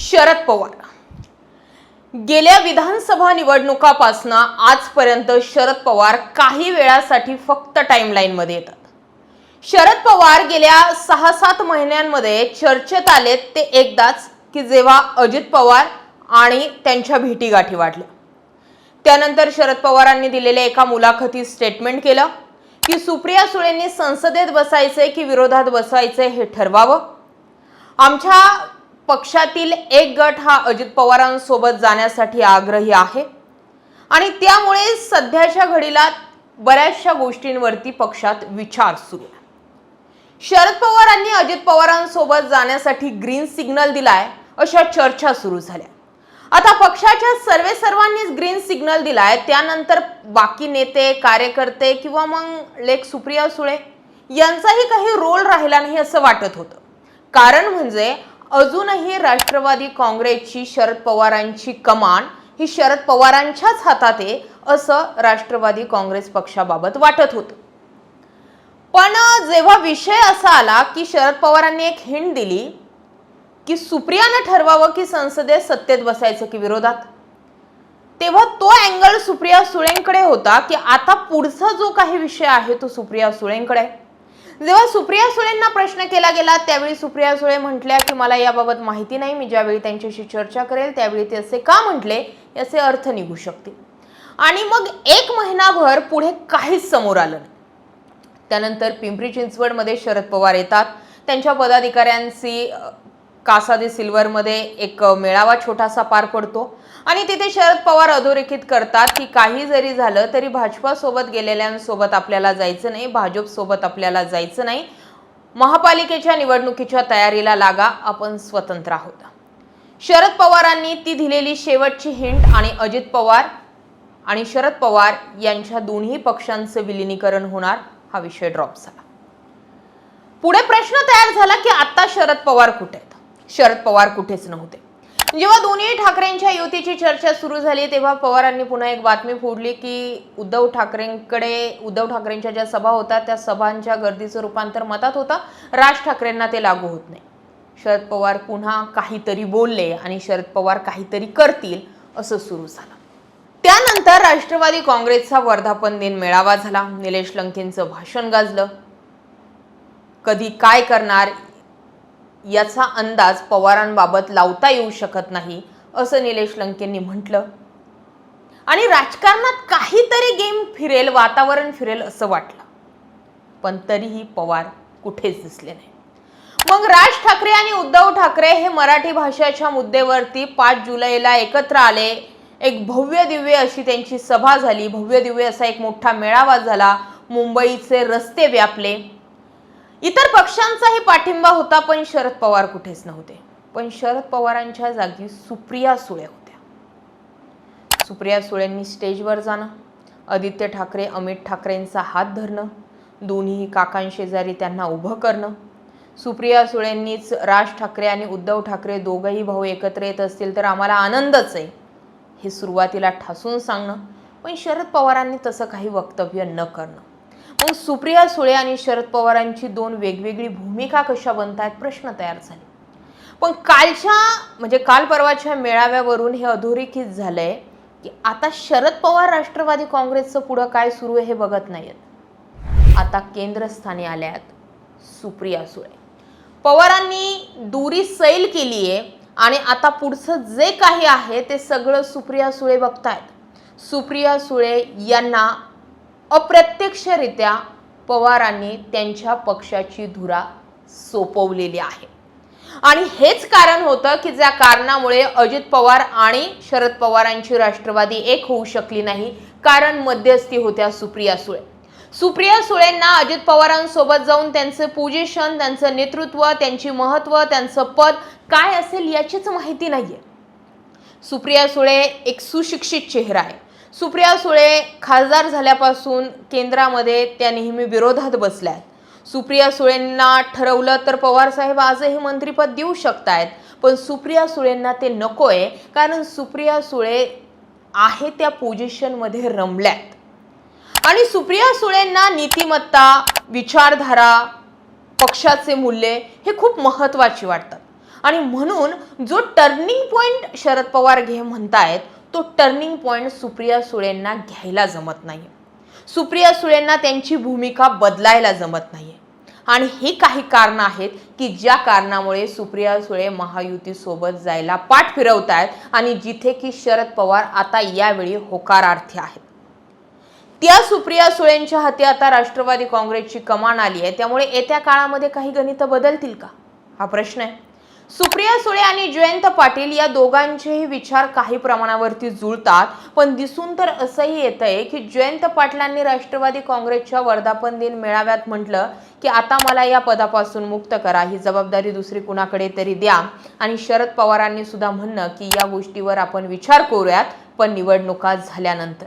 शरद पवार. गेल्या विधानसभा निवडणुकापासनं आजपर्यंत शरद पवार काही वेळासाठी फक्त टाइमलाईनमध्ये येतात. शरद पवार गेल्या सहा सात महिन्यांमध्ये चर्चेत आलेत ते एकदाच की जेव्हा अजित पवार आणि त्यांच्या भेटीगाठी वाढल्या. त्यानंतर शरद पवारांनी दिलेल्या एका मुलाखतीत स्टेटमेंट केलं की सुप्रिया सुळेंनी संसदेत बसायचे की विरोधात बसायचे हे ठरवावं? आमच्या पक्षातील एक गट हा अजित पवारांसोबत जाण्यासाठी आग्रही आहे. आणि त्यामुळे सध्याच्या घडीला बऱ्याचशा गोष्टींवरती पक्षात विचार सुरू आहे. शरद पवारांनी अजित पवारांसोबत जाण्यासाठी ग्रीन सिग्नल दिलाय अशा चर्चा सुरू झाल्या. आता पक्षाच्या सर्वे सर्वांनीच ग्रीन सिग्नल दिलाय. त्यानंतर बाकी नेते कार्यकर्ते किंवा मग लेख सुप्रिया सुळे यांचाही काही रोल राहिला नाही असं वाटत होतं. कारण म्हणजे अजूनही राष्ट्रवादी काँग्रेसची शरद पवारांची कमान ही शरद पवारांच्याच हातात आहे असं राष्ट्रवादी काँग्रेस पक्षाबाबत वाटत होतं पण जेव्हा विषय असा आला की शरद पवारांनी एक हिंट दिली की सुप्रियानं ठरवावं की संसदेत सत्तेत बसायचं की विरोधात तेव्हा तो अँगल सुप्रिया सुळेंकडे होता की आता पुढचा जो काही विषय आहे तो सुप्रिया सुळेंकडे आहे. जेव्हा सुप्रिया सुळेंना प्रश्न केला गेला त्यावेळी सुप्रिया सुळे म्हटल्या की मला याबाबत माहिती नाही. मी ज्यावेळी त्यांच्याशी चर्चा करेल त्यावेळी ते असे का म्हटले? याचे अर्थ निघू शकतील. आणि मग एक महिनाभर पुढे काहीच समोर आलं नाही. त्यानंतर पिंपरी चिंचवडमध्ये शरद पवार येतात. त्यांच्या पदाधिकाऱ्यांशी कासा दे सिल्वरमध्ये एक मेळावा छोटासा पार पडतो. आणि तिथे शरद पवार अधोरेखित करतात की काही जरी झालं तरी भाजपासोबत गेलेल्यांसोबत आपल्याला जायचं नाही भाजपसोबत आपल्याला जायचं नाही. महापालिकेच्या निवडणुकीच्या तयारीला लागा आपण स्वतंत्र आहोत. शरद पवारांनी ती दिलेली शेवटची हिंट आणि अजित पवार आणि शरद पवार यांच्या दोन्ही पक्षांचं विलिनीकरण होणार हा विषय ड्रॉप झाला. पुढे प्रश्न तयार झाला की आता शरद पवार कुठे आहेत? शरद पवार कुठेच नव्हते. जेव्हा दोन्ही ठाकरेंच्या युतीची चर्चा सुरू झाली तेव्हा पवारांनी पुन्हा एक बातमी फोडली की उद्धव ठाकरेंकडे उद्धव ठाकरेंच्या ज्या सभा होता त्या सभांच्या गर्दीचं रूपांतर मतात होतं. राज ठाकरेंना ते लागू होत नाही. शरद पवार पुन्हा काहीतरी बोलले आणि शरद पवार काहीतरी करतील असं सुरू झालं. त्यानंतर राष्ट्रवादी काँग्रेसचा वर्धापन दिन मेळावा झाला. निलेश लंकेंचं भाषण गाजलं. कधी काय करणार याचा अंदाज पवारांबाबत लावता येऊ शकत नाही असं निलेश लंकेंनी म्हटलं. आणि राजकारणात काहीतरी गेम फिरेल वातावरण फिरेल असं वाटलं. पण तरीही पवार कुठेच दिसले नाही. मग राज ठाकरे आणि उद्धव ठाकरे हे मराठी भाषेच्या मुद्द्यावरती पाच जुलैला एकत्र आले. एक भव्य दिव्य अशी त्यांची सभा झाली. भव्य दिव्य असा एक मोठा मेळावा झाला. मुंबईचे रस्ते व्यापले. इतर पक्षांचाही पाठिंबा होता पण शरद पवार कुठेच नव्हते. पण शरद पवारांच्या जागी सुप्रिया सुळे होत्या. सुप्रिया सुळेंनी स्टेजवर जाणं आदित्य ठाकरे अमित ठाकरेंचा हात धरणं दोन्ही काकांशेजारी त्यांना उभं करणं सुप्रिया सुळेंनीच राज ठाकरे आणि उद्धव ठाकरे दोघंही भाऊ एकत्र येत असतील तर आम्हाला आनंदच आहे हे सुरुवातीला ठासून सांगणं पण शरद पवारांनी तसं काही वक्तव्य न करणं. पण सुप्रिया सुळे आणि शरद पवारांची दोन वेगवेगळी भूमिका कशा बनतायत प्रश्न तयार झाले. पण कालच्या म्हणजे काल परवाच्या मेळाव्यावरून हे अधोरेखित झालंय की आता शरद पवार राष्ट्रवादी काँग्रेसचं पुढं काय सुरू आहे हे बघत नाहीत आता केंद्रस्थानी आल्यात सुप्रिया सुळे. पवारांनी दुरी सैल केली आहे आणि आता पुढचं जे काही आहे ते सगळं सुप्रिया सुळे बघतायत. सुप्रिया सुळे यांना अप्रत्यक्षरित्या पवारांनी त्यांच्या पक्षाची धुरा सोपवलेली आहे. आणि हेच कारण होतं की ज्या कारणामुळे अजित पवार आणि शरद पवारांची राष्ट्रवादी एक होऊ शकली नाही कारण मध्यस्थी होत्या सुप्रिया सुळे. सुप्रिया सुळेंना अजित पवारांसोबत जाऊन त्यांचं पोजिशन त्यांचं नेतृत्व त्यांची महत्त्व त्यांचं पद काय असेल याचीच माहिती नाहीये. सुप्रिया सुळे एक सुशिक्षित चेहरा आहे. सुप्रिया सुळे खासदार झाल्यापासून केंद्रामध्ये त्या नेहमी विरोधात बसल्या आहेत. सुप्रिया सुळेंना ठरवलं तर पवार साहेब आजही मंत्रीपद देऊ शकतायत पण सुप्रिया सुळेंना ते नकोय कारण सुप्रिया सुळे आहे त्या पोझिशनमध्ये रमल्यात. आणि सुप्रिया सुळेंना नीतिमत्ता विचारधारा पक्षाचे मूल्य हे खूप महत्त्वाची वाटतात. आणि म्हणून जो टर्निंग पॉईंट शरद पवार घे म्हणतायत तो टर्निंग पॉईंट सुप्रिया सुळेंना घ्यायला जमत नाही सुप्रिया सुळेंना त्यांची भूमिका बदलायला जमत नाही आणि ही काही कारणं आहेत की ज्या कारणामुळे सुप्रिया सुळे महायुतीसोबत जायला पाठ फिरवत आहेत आणि जिथे की शरद पवार आता यावेळी होकारार्थी आहेत. त्या सुप्रिया सुळेंच्या हाती आता राष्ट्रवादी काँग्रेसची कमान आली आहे. त्यामुळे येत्या काळामध्ये काही गणितं बदलतील का? हा प्रश्न आहे. सुप्रिया सुळे आणि जयंत पाटील या दोघांचेही विचार काही प्रमाणावरती जुळतात पण दिसून तर असंही येत आहे की जयंत पाटलांनी राष्ट्रवादी काँग्रेसच्या वर्धापन दिन मेळाव्यात म्हटलं की आता मला या पदापासून मुक्त करा ही जबाबदारी दुसरी कुणाकडे तरी द्या. आणि शरद पवारांनी सुद्धा म्हणणं की या गोष्टीवर आपण विचार करूयात पण निवडणुका झाल्यानंतर.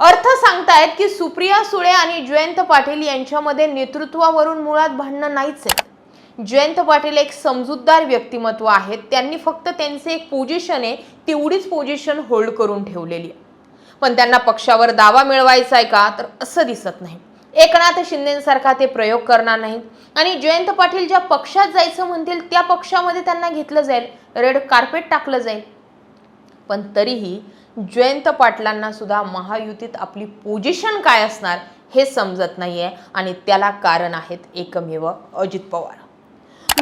अर्थ सांगतायत की सुप्रिया सुळे आणि जयंत पाटील यांच्यामध्ये नेतृत्वावरून मुळात भांडणं नाहीच आहे जयंत पाटील एक समजूतदार व्यक्तिमत्व आहेत त्यांनी फक्त त्यांचे एक पोझिशन आहे तेवढीच पोझिशन होल्ड करून ठेवलेली आहे. पण त्यांना पक्षावर दावा मिळवायचा आहे का? तर असं दिसत नाही. एकनाथ शिंदेसारखा ते प्रयोग करणार नाहीत. आणि जयंत पाटील ज्या पक्षात जायचं म्हणतील त्या पक्षामध्ये त्यांना घेतलं जाईल. रेड कार्पेट टाकलं जाईल. पण तरीही जयंत पाटलांना सुद्धा महायुतीत आपली पोझिशन काय असणार हे समजत नाही आहे आणि त्याला कारण आहेत एकमेव अजित पवार.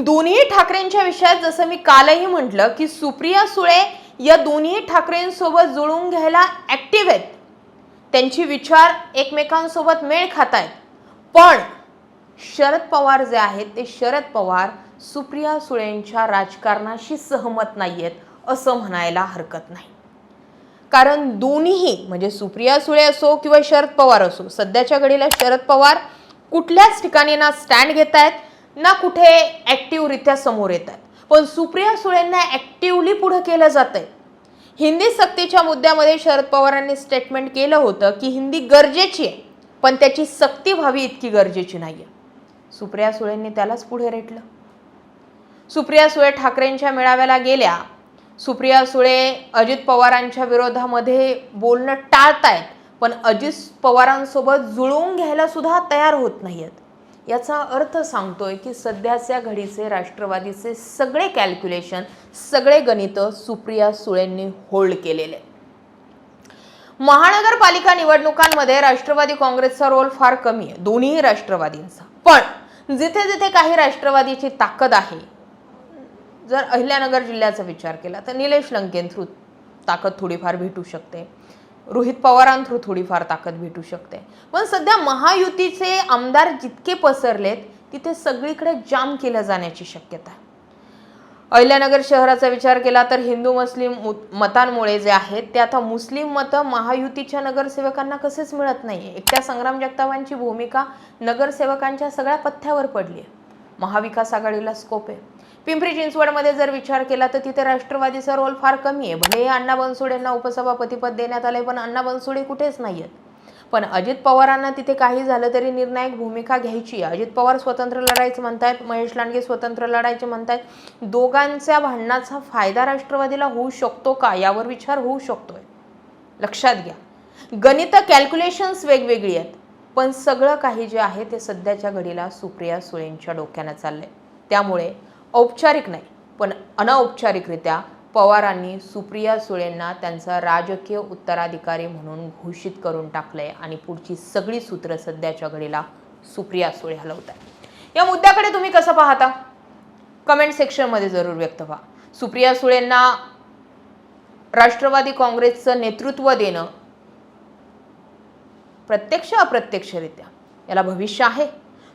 दोन्ही ठाकरेंच्या विषयात जसं मी कालही म्हटलं की सुप्रिया सुळे या दोन्ही ठाकरेंसोबत जुळून घ्यायला ॲक्टिव्ह आहेत. त्यांची विचार एकमेकांसोबत मेळ खात आहेत पण शरद पवार जे आहेत ते शरद पवार सुप्रिया सुळेंच्या राजकारणाशी सहमत नाही आहेत असं म्हणायला हरकत नाही. कारण दोन्हीही म्हणजे सुप्रिया सुळे असो किंवा शरद पवार असो सध्याच्या घडीला शरद पवार कुठल्याच ठिकाणी ना स्टँड घेत आहेत ना कुठे ॲक्टिव्हरित्या समोर येत आहेत. पण सुप्रिया सुळेंना ॲक्टिव्हली पुढं केलं जातं आहे हिंदी सक्तीच्या मुद्द्यामध्ये शरद पवारांनी स्टेटमेंट केलं होतं की हिंदी गरजेची आहे पण त्याची सक्ती व्हावी इतकी गरजेची नाही आहे सुप्रिया सुळेंनी त्यालाच पुढे रेटलं. सुप्रिया सुळे ठाकरेंच्या मेळाव्याला गेल्या. सुप्रिया सुळे अजित पवारांच्या विरोधामध्ये बोलणं टाळतायत पण अजित पवारांसोबत जुळवून घ्यायला सुद्धा तयार होत नाहीयेत. याचा अर्थ सांगतोय की सध्याच्या घडीचे राष्ट्रवादीचे सगळे कॅल्क्युलेशन सगळे गणित सुप्रिया सुळेंनी होल्ड केलेले. महानगरपालिका निवडणुकांमध्ये राष्ट्रवादी काँग्रेसचा रोल फार कमी आहे. दोन्ही राष्ट्रवादींचा. पण जिथे जिथे काही राष्ट्रवादीची ताकद आहे जर अहिल्यानगर जिल्ह्याचा विचार केला तर निलेश लंकेन थ्रू ताकद थोडीफार भेटू शकते. रोहित पवारांथ्रू थोडीफार ताकद भेटू शकते. पण सध्या महायुतीचे आमदार जितके पसरलेत तिथे सगळीकडे जाम केलं जाण्याची शक्यता आहे. अहिल्यानगर शहराचा विचार केला तर हिंदू मुस्लिम मतांमुळे जे आहेत ते आता मुस्लिम मतं महायुतीच्या नगरसेवकांना कसेच मिळत नाही एकट्या संग्राम जगतावांची भूमिका नगरसेवकांच्या सगळ्या पथ्यावर पडली आहे महाविकास आघाडीला स्कोप आहे. पिंपरी चिंचवडमध्ये जर विचार केला तर तिथे राष्ट्रवादीचा रोल फार कमी आहे. भले अण्णा बनसोडेंना उपसभापतीपद देण्यात आले पण अण्णा बनसोडे कुठेच नाही आहेत पण अजित पवारांना तिथे काही झालं तरी निर्णायक भूमिका घ्यायची आहे. अजित पवार स्वतंत्र लढायचं म्हणतायत महेश लांडगे स्वतंत्र लढायचे म्हणतायत. दोघांच्या भांडणाचा फायदा राष्ट्रवादीला होऊ शकतो का यावर विचार होऊ शकतोय. लक्षात घ्या. गणित कॅल्क्युलेशन्स वेगवेगळी आहेत पण सगळं काही जे आहे ते सध्याच्या घडीला सुप्रिया सुळेंच्या डोक्यानं चाललंय. त्यामुळे औपचारिक नाही पण अनौपचारिकरित्या पवारांनी सुप्रिया सुळेंना त्यांचा राजकीय उत्तराधिकारी म्हणून घोषित करून टाकलं आहे आणि पुढची सगळी सूत्र सध्याच्या घडीला सुप्रिया सुळे हलवत आहे या मुद्द्याकडे तुम्ही कसं पाहता? कमेंट सेक्शनमध्ये जरूर व्यक्त व्हा. सुप्रिया सुळेंना राष्ट्रवादी काँग्रेसचं नेतृत्व देणं प्रत्यक्ष अप्रत्यक्षरित्या याला भविष्य आहे.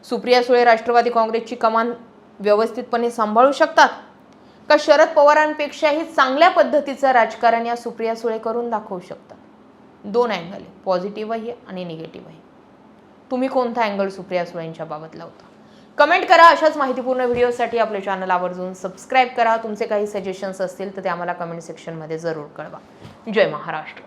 सुप्रिया सुळे राष्ट्रवादी काँग्रेसची कमान व्यवस्थितपणे सांभाळू शकतात? का शरद पवारांपेक्षाही चांगल्या पद्धतीचं राजकारण या सुप्रिया सुळे करून दाखवू शकतात? दोन अँगल आहे. पॉझिटिव्हही आहे आणि निगेटिव्हही तुम्ही कोणता अँगल सुप्रिया सुळेंच्या बाबत लावता कमेंट करा. अशाच माहितीपूर्ण व्हिडिओसाठी आपले चॅनल आवर्जून सबस्क्राईब करा. तुमचे काही सजेशन्स असतील तर ते आम्हाला कमेंट सेक्शनमध्ये जरूर कळवा. जय महाराष्ट्र.